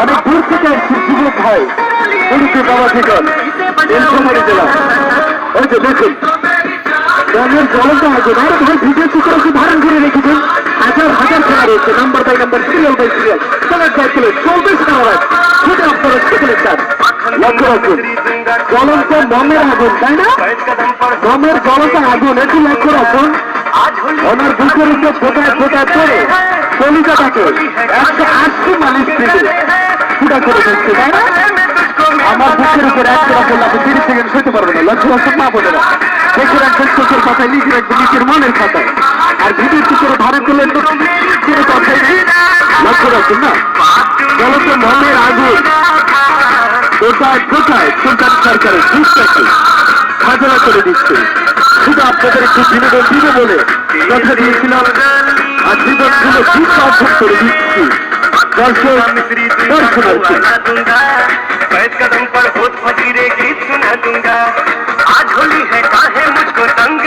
অনেক দূর থেকে যুবক হয় বাবা যে দেখুন। ধারণ করে রেখেছেন। হাজার হাজার খেলা রয়েছে। Number by number serial by serial চলে যায় চলে চব্বিশ নাম্বার সেটা স্যার লক্ষ্য রাখুন। জ্বলন্ত মমের আগুন, তাই না? মমের জ্বলন্ত আগুন, একটু লক্ষ্য রাখুন। ওনার বুকের উপর ফোটায় পড়ে কলিকাতাকে একশো আশি মাইল স্পিডে ফুটা করে দিচ্ছে, তাই না? আমার বুকের উপর এক করা করলে আপনি তিরিশ সেকেন্ড সইতে পারবেন না লক্ষ্য রাখুন না বলে না। দেখে রাখবেন চোখের পাতায় লিখে রাখবেন নিজের মনের খাতায় আর ভিডিও চিত্র ধারণ করলেন তো কোনো কথাই নেই লক্ষ্য রাখুন না। জলন্ত মনের আগুন কোথায় কোথায়? সুলতান সরকারের দুষ্টাকে খাজনা করে দিচ্ছে। শুধু আপনাদের একটু বিনোদন দিবে বলে কথা দিয়েছিলাম আর বিনোদনগুলো বিশ্বাস করে দিচ্ছি দর্শক দর্শনার্থী पैर कदम पर खुद फकीरे गीत सुना दूंगा आज होली है काहे मुझको तंग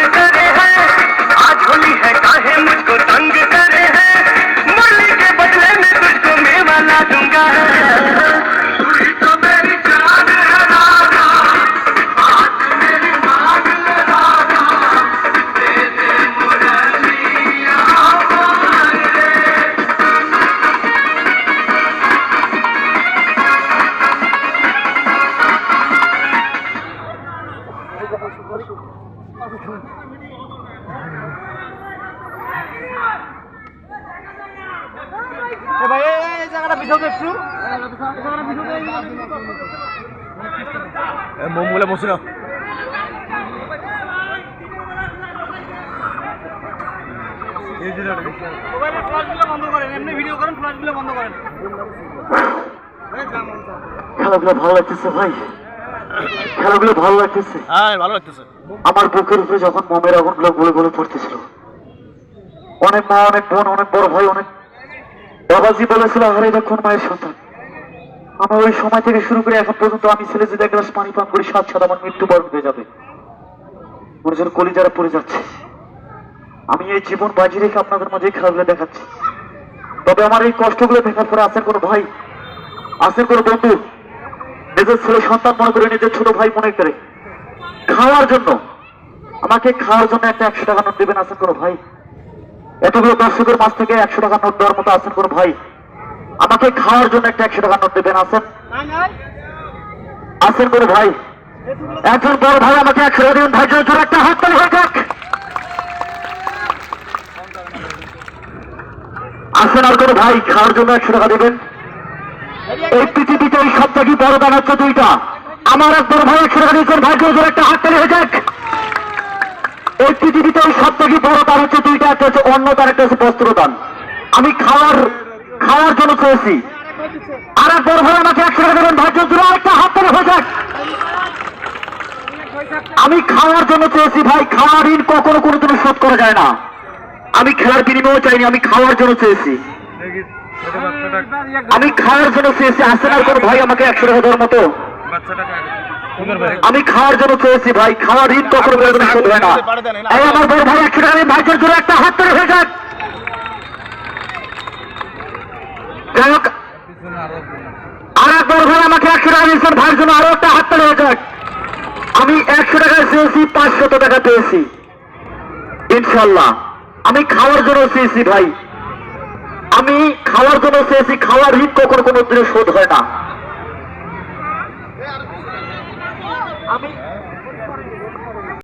মোমগুলো বসে না মোবাইলের ফ্ল্যাশগুলো বন্ধ করেন এমনি ভিডিও করেন ফ্ল্যাশগুলো বন্ধ করেন। খেলাগুলো ভালো লাগতেছে ভাই। খেলাগুলো ভালো লাগতেছে। হ্যাঁ ভালো লাগতেছে। আমার বুকের উপরে যখন মোমের আগুনগুলো গুলো গুলো পড়তেছিল। অনেক মা অনেক বোন অনেক বড় ভাই অনেক বাবাজি বলেছিল, আরে এটা মায়ের সন্তান। আমার ওই সময় থেকে শুরু করে এখন পর্যন্ত আমি ছেলে যদি এক গ্লাস পানি পান করি, সাত সাত আমার মৃত্যুবরণ হয়ে যাবে। মনে যেন কলিজারা পড়ে যাচ্ছে। আমি এই জীবন বাজি রেখে আপনাদের মাঝে এই খেলাগুলো দেখাচ্ছি। তবে আমার এই কষ্টগুলো দেখার পরে আছেন কোনো ভাই আছেন কোনো বন্ধু, নিজের ছেলে সন্তান মনে করে নিজের ছোট ভাই মনে করে খাওয়ার জন্য, আমাকে খাওয়ার জন্য একটা একশো টাকা নোট দেবেন আছেন কোনো ভাই? এতগুলো দর্শকের মাছ থেকে একশো টাকা নোট দেওয়ার মতো আছেন কোনো ভাই? আমাকে খাওয়ার জন্য একটা একশো টাকা নোট দেবেন, আছেন? আছেন কোনো ভাই? একজন বড় ভাই আমাকে একশো টাকা দেবেন ভাই জোর একটা হাত তালি হয়ে যাক। আছেন আর কোনো ভাই? খাওয়ার জন্য একশো টাকা দেবেন। এই পৃথিবীতে এই সব থেকে বড় দান দুইটা। আমার এক বড় ভাই একশো টাকা দিয়েছেন ভাই জোর একটা হাত তালি হয়ে যাক এই পৃথিবীতে এই সব থেকে বড় দান হচ্ছে দুইটা, একটা হচ্ছে অন্য দান একটা হচ্ছে বস্ত্র দান আমি খাওয়ার খাওয়ার জন্য চেয়েছি। আর এক বড় ভাই আমাকে একশো টাকা দেবেন। ভাই জোর একটা হাত তালি, হয়ে যাক। আমি খাওয়ার জন্য চেয়েছি, ভাই, খাওয়ার ঋণ কখনো কোনো দিন শোধ করা যায় না। আমি খেলার বিনিময়ও চাইনি, আমি খাওয়ার জন্য চেয়েছি। আমি খাওয়ার জন্য চেয়েছি। আসেন আর কোনো ভাই আমাকে একশো টাকা দেওয়ার মতো। আমি খাওয়ার জন্য চেয়েছি ভাই খাওয়ার ঋণ কখনো কোনোদিন শোধ হয় না। আমার বড় ভাই একশো টাকা ভাইদের জন্য একটা হাত ধরে হয়ে যাক। যাই হোক আর এক বড় ভাই আমাকে একশো টাকা দিয়েছেন ভাইয়ের জন্য আরও একটা হাত হয়ে আমি একশো টাকা চেয়েছি পাঁচশত টাকা পেয়েছি। ইনশাল্লাহ আমি খাওয়ার জন্য চেয়েছি ভাই। আমি খাওয়ার জন্য চেয়েছি খাওয়ার ঋণ কখনো কোনো দিনে শোধ হয় না। আমি